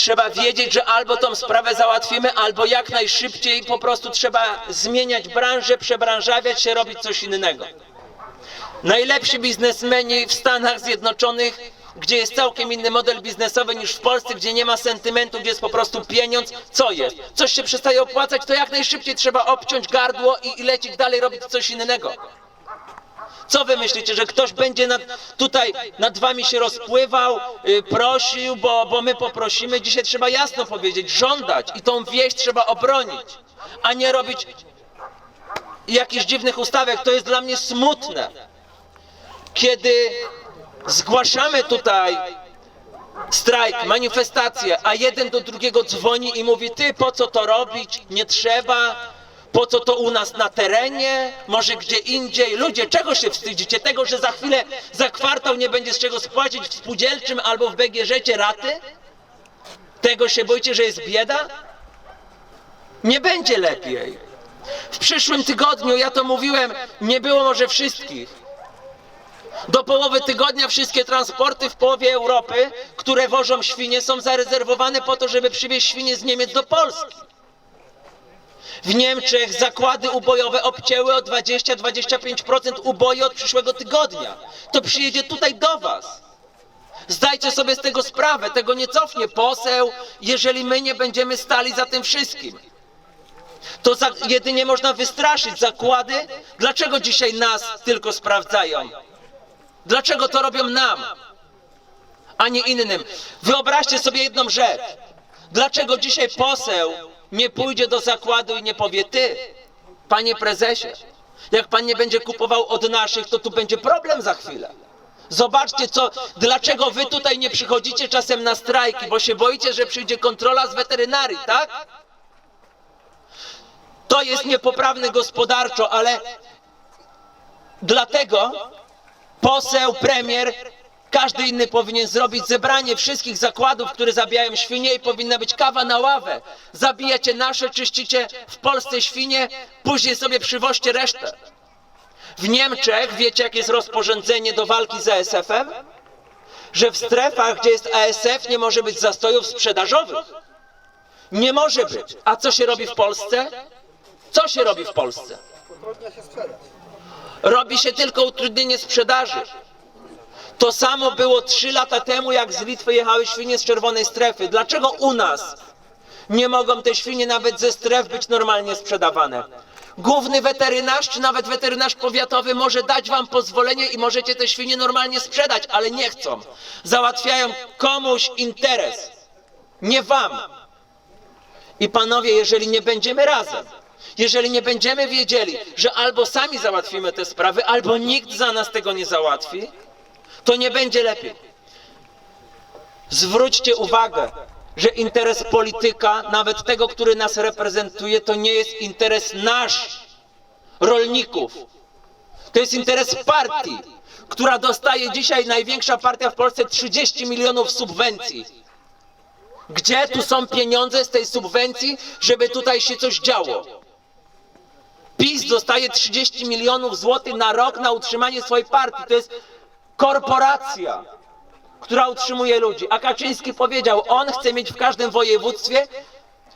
trzeba wiedzieć, że albo tą sprawę załatwimy, albo jak najszybciej po prostu trzeba zmieniać branżę, przebranżawiać się, robić coś innego. Najlepsi biznesmeni w Stanach Zjednoczonych, gdzie jest całkiem inny model biznesowy niż w Polsce, gdzie nie ma sentymentu, gdzie jest po prostu pieniądz, co jest? Coś się przestaje opłacać, to jak najszybciej trzeba obciąć gardło i, i lecieć dalej robić coś innego. Co wy myślicie, że ktoś będzie nad, tutaj nad wami się rozpływał, y, prosił, bo, bo my poprosimy? Dzisiaj trzeba jasno powiedzieć, żądać i tą wieść trzeba obronić, a nie robić jakichś dziwnych ustawek. To jest dla mnie smutne. Kiedy zgłaszamy tutaj strajk, manifestację, a jeden do drugiego dzwoni i mówi, ty po co to robić, nie trzeba, po co to u nas na terenie, może gdzie indziej. Ludzie, czego się wstydzicie? Tego, że za chwilę, za kwartał nie będzie z czego spłacić w spółdzielczym albo w BGŻ raty? Tego się boicie, że jest bieda? Nie będzie lepiej. W przyszłym tygodniu, ja to mówiłem, nie było może wszystkich. Do połowy tygodnia wszystkie transporty w połowie Europy, które wożą świnie, są zarezerwowane po to, żeby przywieźć świnie z Niemiec do Polski. W Niemczech zakłady ubojowe obcięły o 20-25% uboju od przyszłego tygodnia. To przyjedzie tutaj do Was. Zdajcie sobie z tego sprawę, tego nie cofnie poseł, jeżeli my nie będziemy stali za tym wszystkim. To za, jedynie można wystraszyć zakłady. Dlaczego dzisiaj nas tylko sprawdzają? Dlaczego to robią nam, a nie innym? Wyobraźcie sobie jedną rzecz. Dlaczego dzisiaj poseł nie pójdzie do zakładu i nie powie ty, panie prezesie, jak pan nie będzie kupował od naszych, to tu będzie problem za chwilę. Zobaczcie, co, dlaczego wy tutaj nie przychodzicie czasem na strajki, bo się boicie, że przyjdzie kontrola z weterynarii, tak? To jest niepoprawne gospodarczo, ale dlatego poseł, premier, każdy inny powinien zrobić zebranie wszystkich zakładów, które zabijają świnie i powinna być kawa na ławę. Zabijacie nasze, czyścicie w Polsce świnie, później sobie przywoźcie resztę. W Niemczech, wiecie jakie jest rozporządzenie do walki z ASF-em? Że w strefach, gdzie jest ASF, nie może być zastojów sprzedażowych. Nie może być. A co się robi w Polsce? Co się robi w Polsce? Robi się tylko utrudnienie sprzedaży. To samo było trzy lata temu, jak z Litwy jechały świnie z czerwonej strefy. Dlaczego u nas nie mogą te świnie nawet ze stref być normalnie sprzedawane? Główny weterynarz, czy nawet weterynarz powiatowy może dać wam pozwolenie i możecie te świnie normalnie sprzedać, ale nie chcą. Załatwiają komuś interes, nie wam. I panowie, jeżeli nie będziemy razem, jeżeli nie będziemy wiedzieli, że albo sami załatwimy te sprawy, albo nikt za nas tego nie załatwi, to nie będzie lepiej. Zwróćcie uwagę, że interes polityka, nawet tego, który nas reprezentuje, to nie jest interes nasz, rolników. To jest interes partii, która dostaje dzisiaj największa partia w Polsce 30 milionów subwencji. Gdzie tu są pieniądze z tej subwencji, żeby tutaj się coś działo? PiS dostaje 30 milionów złotych na rok na utrzymanie swojej partii. To jest korporacja, która utrzymuje ludzi. A Kaczyński powiedział, on chce mieć w każdym województwie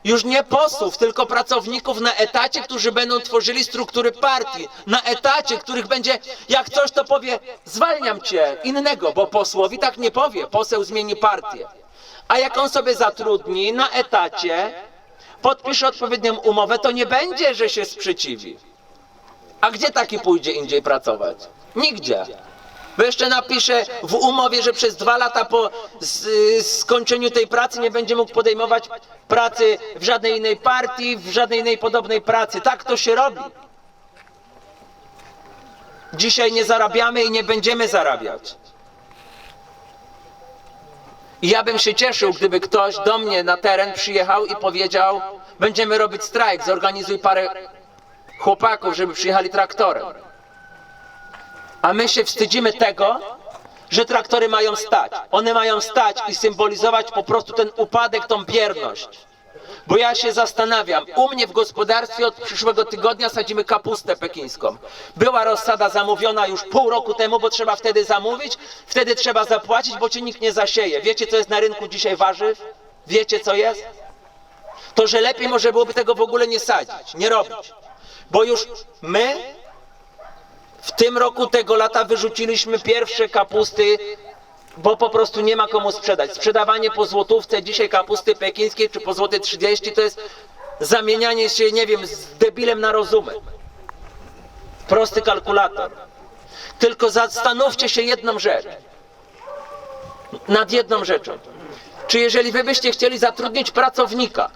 już nie posłów, tylko pracowników na etacie, którzy będą tworzyli struktury partii. Na etacie, których będzie, jak coś to powie, zwalniam cię, innego, bo posłowi tak nie powie, poseł zmieni partię. A jak on sobie zatrudni na etacie, podpisze odpowiednią umowę, to nie będzie, że się sprzeciwi. A gdzie taki pójdzie indziej pracować? Nigdzie. Bo jeszcze napisze w umowie, że przez dwa lata po z, skończeniu tej pracy nie będzie mógł podejmować pracy w żadnej innej partii, w żadnej innej podobnej pracy. Tak to się robi. Dzisiaj nie zarabiamy i nie będziemy zarabiać. I ja bym się cieszył, gdyby ktoś do mnie na teren przyjechał i powiedział, będziemy robić strajk, zorganizuj parę chłopaków, żeby przyjechali traktorem. A my się wstydzimy tego, że traktory mają stać. One mają stać i symbolizować po prostu ten upadek, tą bierność. Bo ja się zastanawiam, u mnie w gospodarstwie od przyszłego tygodnia sadzimy kapustę pekińską. Była rozsada zamówiona już pół roku temu, bo trzeba wtedy zamówić, wtedy trzeba zapłacić, bo cię nikt nie zasieje. Wiecie, co jest na rynku dzisiaj warzyw? Wiecie co jest? To, że lepiej może byłoby tego w ogóle nie sadzić, nie robić. Bo już my w tym roku tego lata wyrzuciliśmy pierwsze kapusty, bo po prostu nie ma komu sprzedać. Sprzedawanie po złotówce dzisiaj kapusty pekińskiej czy po złoty 30 to jest zamienianie się, nie wiem, z debilem na rozumek. Prosty kalkulator. Tylko zastanówcie się jedną rzecz. Nad jedną rzeczą. Czy jeżeli wy byście chcieli zatrudnić pracownika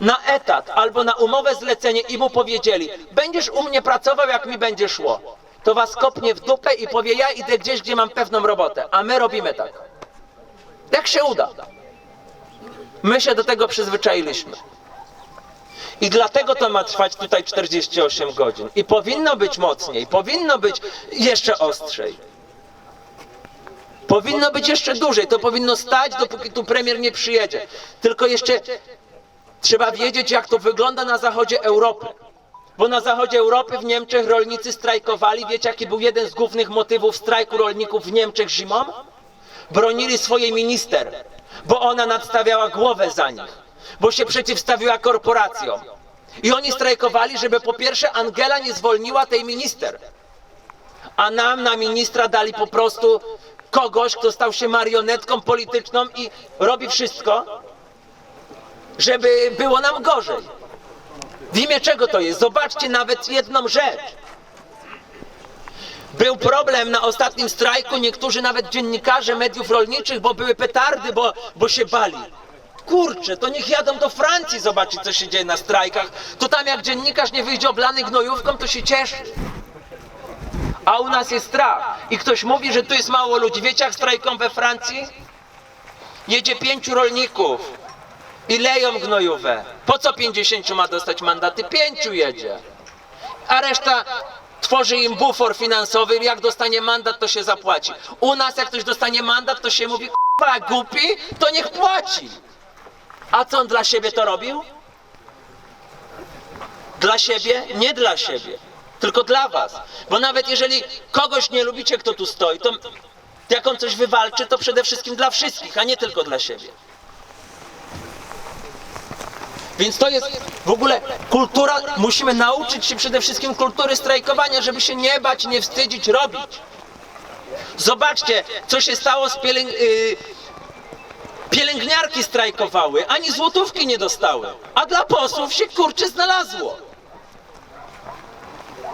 na etat albo na umowę zlecenie i mu powiedzieli, będziesz u mnie pracował, jak mi będzie szło, to was kopnie w dupę i powie, ja idę gdzieś, gdzie mam pewną robotę, a my robimy tak. Jak się uda. My się do tego przyzwyczailiśmy. I dlatego to ma trwać tutaj 48 godzin. I powinno być mocniej, powinno być jeszcze ostrzej. Powinno być jeszcze dłużej, to powinno stać, dopóki tu premier nie przyjedzie. Tylko jeszcze trzeba wiedzieć, jak to wygląda na zachodzie Europy. Bo na zachodzie Europy, w Niemczech rolnicy strajkowali. Wiecie, jaki był jeden z głównych motywów strajku rolników w Niemczech zimą? Bronili swojej minister, bo ona nadstawiała głowę za nich, bo się przeciwstawiła korporacjom. I oni strajkowali, żeby po pierwsze Angela nie zwolniła tej minister, a nam na ministra dali po prostu kogoś, kto stał się marionetką polityczną i robi wszystko, żeby było nam gorzej. W imię czego to jest? Zobaczcie nawet jedną rzecz. Był problem na ostatnim strajku, niektórzy nawet dziennikarze mediów rolniczych, bo były petardy, bo, bo się bali. Kurczę, to niech jadą do Francji zobaczyć, co się dzieje na strajkach. To tam jak dziennikarz nie wyjdzie oblany gnojówką, to się cieszy. A u nas jest strach. I ktoś mówi, że tu jest mało ludzi. Wiecie, jak strajką we Francji? Jedzie pięciu rolników i leją gnojówę. Po co 50 ma dostać mandaty? Pięciu jedzie. A reszta tworzy im bufor finansowy. Jak dostanie mandat, to się zapłaci. U nas, jak ktoś dostanie mandat, to się mówi, k***a, głupi, to niech płaci. A co on dla siebie to robił? Dla siebie? Nie dla siebie. Tylko dla was. Bo nawet jeżeli kogoś nie lubicie, kto tu stoi, to jak on coś wywalczy, to przede wszystkim dla wszystkich, a nie tylko dla siebie. Więc to jest w ogóle kultura, musimy nauczyć się przede wszystkim kultury strajkowania, żeby się nie bać, nie wstydzić, robić. Zobaczcie, co się stało z pielęg... y, pielęgniarki strajkowały, ani złotówki nie dostały, a dla posłów się kurczę znalazło.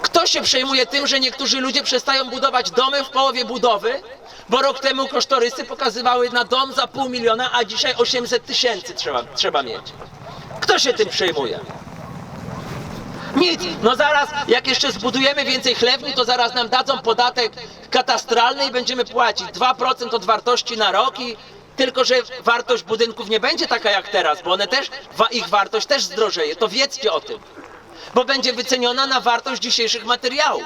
Kto się przejmuje tym, że niektórzy ludzie przestają budować domy w połowie budowy? Bo rok temu kosztorysy pokazywały na dom za pół miliona, a dzisiaj 800 tysięcy trzeba, trzeba mieć. Kto się tym przejmuje? Nic. No zaraz, jak jeszcze zbudujemy więcej chlewni, to zaraz nam dadzą podatek katastralny i będziemy płacić 2% od wartości na rok i tylko, że wartość budynków nie będzie taka jak teraz, bo one też, ich wartość też zdrożeje. To wiedzcie o tym. Bo będzie wyceniona na wartość dzisiejszych materiałów.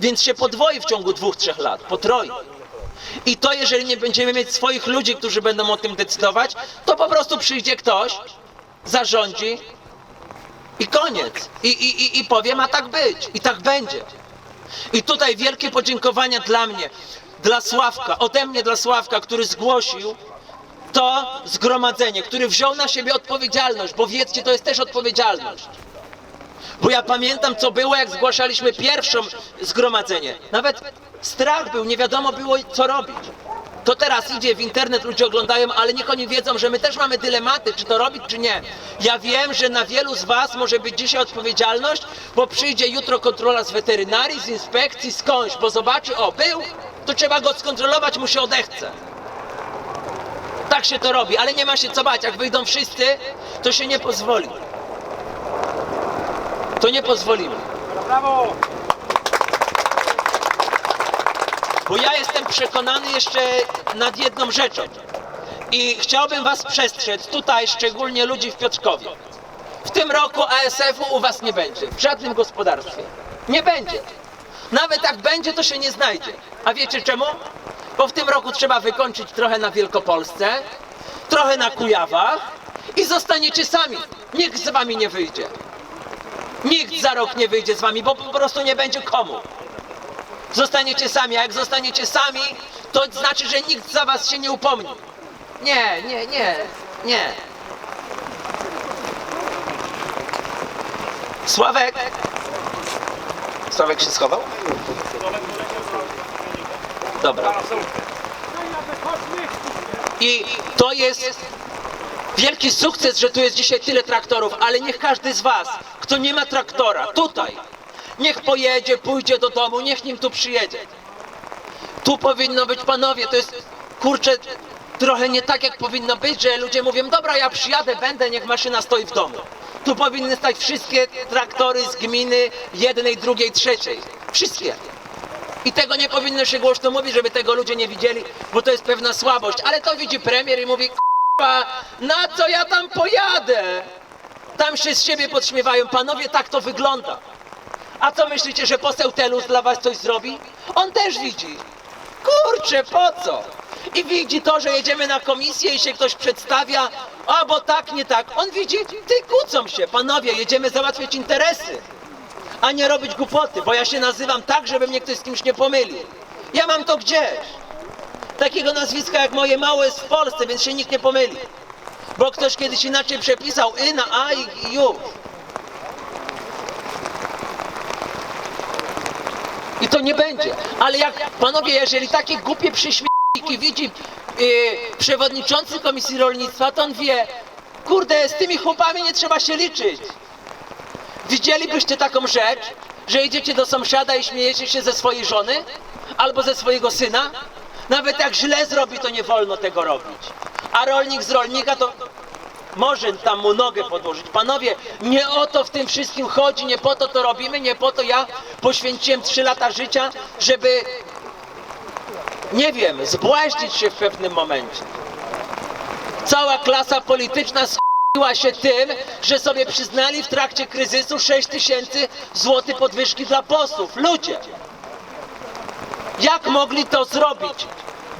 Więc się podwoi w ciągu dwóch, trzech lat. Potroi. I to, jeżeli nie będziemy mieć swoich ludzi, którzy będą o tym decydować, to po prostu przyjdzie ktoś, zarządzi i koniec. I, i, i, i powie, ma tak być. I tak będzie. I tutaj wielkie podziękowania dla mnie, dla Sławka, ode mnie dla Sławka, który zgłosił to zgromadzenie, który wziął na siebie odpowiedzialność, bo wiedzcie, to jest też odpowiedzialność. Bo ja pamiętam, co było, jak zgłaszaliśmy pierwszą zgromadzenie. Nawet strach był, nie wiadomo było, co robić. To teraz idzie w internet, ludzie oglądają, ale niech oni wiedzą, że my też mamy dylematy, czy to robić, czy nie. Ja wiem, że na wielu z Was może być dzisiaj odpowiedzialność, bo przyjdzie jutro kontrola z weterynarii, z inspekcji, skądś, bo zobaczy, o, był, to trzeba go skontrolować, mu się odechce. Tak się to robi, ale nie ma się co bać. Jak wyjdą wszyscy, to się nie pozwoli. To nie pozwolimy. Brawo! Bo ja jestem przekonany jeszcze nad jedną rzeczą. I chciałbym Was przestrzec, tutaj szczególnie ludzi w Piotrkowie. W tym roku ASF-u u Was nie będzie, w żadnym gospodarstwie. Nie będzie. Nawet jak będzie, to się nie znajdzie. A wiecie czemu? Bo w tym roku trzeba wykończyć trochę na Wielkopolsce, trochę na Kujawach i zostaniecie sami. Nikt z Wami nie wyjdzie. Nikt za rok nie wyjdzie z Wami, bo po prostu nie będzie komu. Zostaniecie sami, a jak zostaniecie sami, to znaczy, że nikt za was się nie upomni. Nie, nie, nie. Nie. Sławek. Sławek się schował? Dobra. I to jest wielki sukces, że tu jest dzisiaj tyle traktorów, ale niech każdy z Was, kto nie ma traktora, tutaj, niech pojedzie, pójdzie do domu, niech nim tu przyjedzie. Tu powinno być, panowie, to jest, kurczę, trochę nie tak jak powinno być, że ludzie mówią, dobra, ja przyjadę, będę, niech maszyna stoi w domu. Tu powinny stać wszystkie traktory z gminy, jednej, drugiej, trzeciej. Wszystkie. I tego nie powinno się głośno mówić, żeby tego ludzie nie widzieli, bo to jest pewna słabość. Ale to widzi premier i mówi, "K***a, na co ja tam pojadę? Tam się z siebie podśmiewają. Panowie, tak to wygląda. A co myślicie, że poseł Telus dla was coś zrobi? On też widzi. Kurczę, po co? I widzi to, że jedziemy na komisję i się ktoś przedstawia, a bo tak, nie tak. On widzi, ty kłócą się. Panowie, jedziemy załatwiać interesy a nie robić głupoty, bo ja się nazywam tak, żeby mnie ktoś z kimś nie pomylił. Ja mam to gdzieś. Takiego nazwiska jak moje małe jest w Polsce, więc się nikt nie pomyli. Bo ktoś kiedyś inaczej przepisał y na a i już. I to nie będzie. Ale jak, panowie, jeżeli takie głupie przyśmieki widzi yy, przewodniczący Komisji Rolnictwa, to on wie, kurde, z tymi chłopami nie trzeba się liczyć. Widzielibyście taką rzecz, że idziecie do sąsiada i śmiejecie się ze swojej żony? Albo ze swojego syna? Nawet jak źle zrobi, to nie wolno tego robić. A rolnik z rolnika to może tam mu nogę podłożyć. Panowie, nie o to w tym wszystkim chodzi, nie po to to robimy, nie po to ja poświęciłem trzy lata życia, żeby, nie wiem, zbłaźnić się w pewnym momencie. Cała klasa polityczna sch***iła się tym, że sobie przyznali w trakcie kryzysu 6 tysięcy złotych podwyżki dla posłów. Ludzie! Jak mogli to zrobić?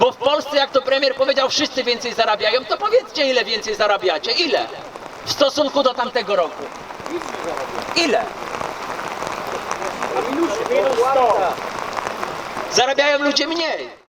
Bo w Polsce, jak to premier powiedział, wszyscy więcej zarabiają, to powiedzcie ile więcej zarabiacie. Ile? W stosunku do tamtego roku. Ile? Minus 100. Zarabiają ludzie mniej.